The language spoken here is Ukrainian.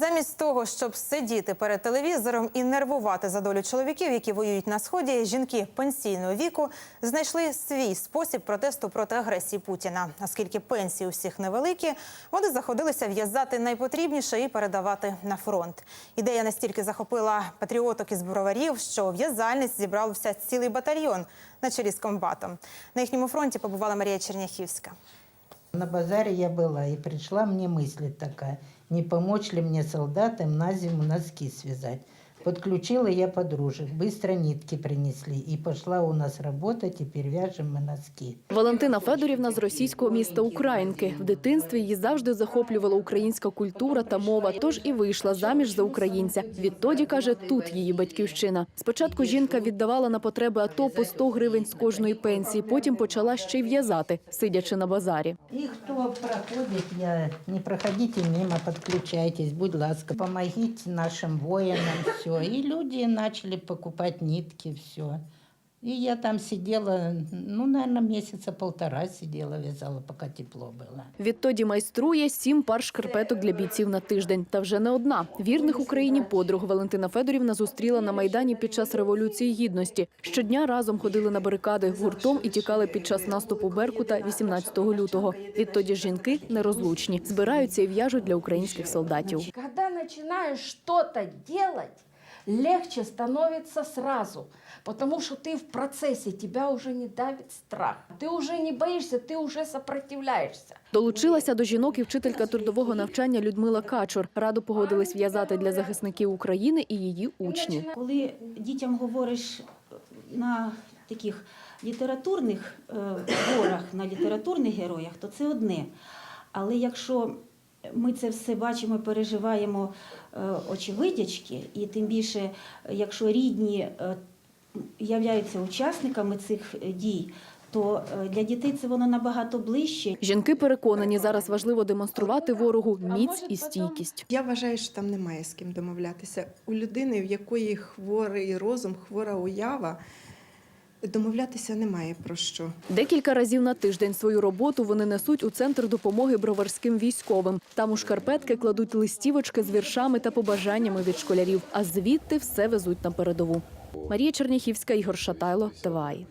Замість того, щоб сидіти перед телевізором і нервувати за долю чоловіків, які воюють на сході, жінки пенсійного віку знайшли свій спосіб протесту проти агресії Путіна. Оскільки пенсії у всіх невеликі, вони заходилися в'язати найпотрібніше і передавати на фронт. Ідея настільки захопила патріоток із броварів, що в'язальниць зібрався цілий батальйон на чолі з комбатом. На їхньому фронті побувала Марія Черняхівська. На базаре я была, и пришла мне мысль такая, не помочь ли мне солдатам на зиму носки связать. Подключила я подружек, быстро нитки принесли, и пошла у нас работать, теперь вяжем мы носки. Валентина Федорівна з російського міста Українки. В дитинстві її завжди захоплювала українська культура та мова, тож і вийшла заміж за українця. Відтоді, каже, тут її батьківщина. Спочатку жінка віддавала на потреби АТО по 100 гривень з кожної пенсії, потім почала ще й в'язати, сидячи на базарі. И кто проходит, я не проходите мимо, подключайтесь, будь ласка, помогите нашим воинам, все. И люди начали покупать нитки, все. И я там сидела, ну, наверное, месяца полтора сидела, вязала, пока тепло было. Відтоді майструє сім пар шкарпеток для бійців на тиждень. Та вже не одна. Вірних Україні подруг Валентина Федорівна зустріла на майдані під час революції гідності. Щодня разом ходили на барикади гуртом і тікали під час наступу Беркута 18 лютого. Відтоді жінки нерозлучні, збираються і в'яжуть для українських солдатів. Когда начинаешь что-то делать, легче становится сразу, потому что ты в процессе, тебя уже не давит страх. Ты уже не боишься, ты уже сопротивляешься. Долучилася до жінок і вчителька трудового навчання Людмила Качур. Радо погодилась в'язати для захисників України і її учнів. Коли дітям говориш на таких літературних е, творах, на літературних героях, то це одне. Але якщо ми це все бачимо, переживаємо е, очевидячки, і тим більше, якщо рідні е, являються учасниками цих е, дій, то для дітей це воно набагато ближче. Жінки переконані, зараз важливо демонструвати ворогу міць і стійкість. Я вважаю, що там немає з ким домовлятися. У людини, в якої хворий розум, хвора уява, домовлятися немає про що. Декілька разів на тиждень свою роботу вони несуть у центр допомоги броварським військовим. Там у шкарпетки кладуть листівочки з віршами та побажаннями від школярів, а звідти все везуть на передову. Марія Черняхівська, Ігор Шатайло, ТВАЙ.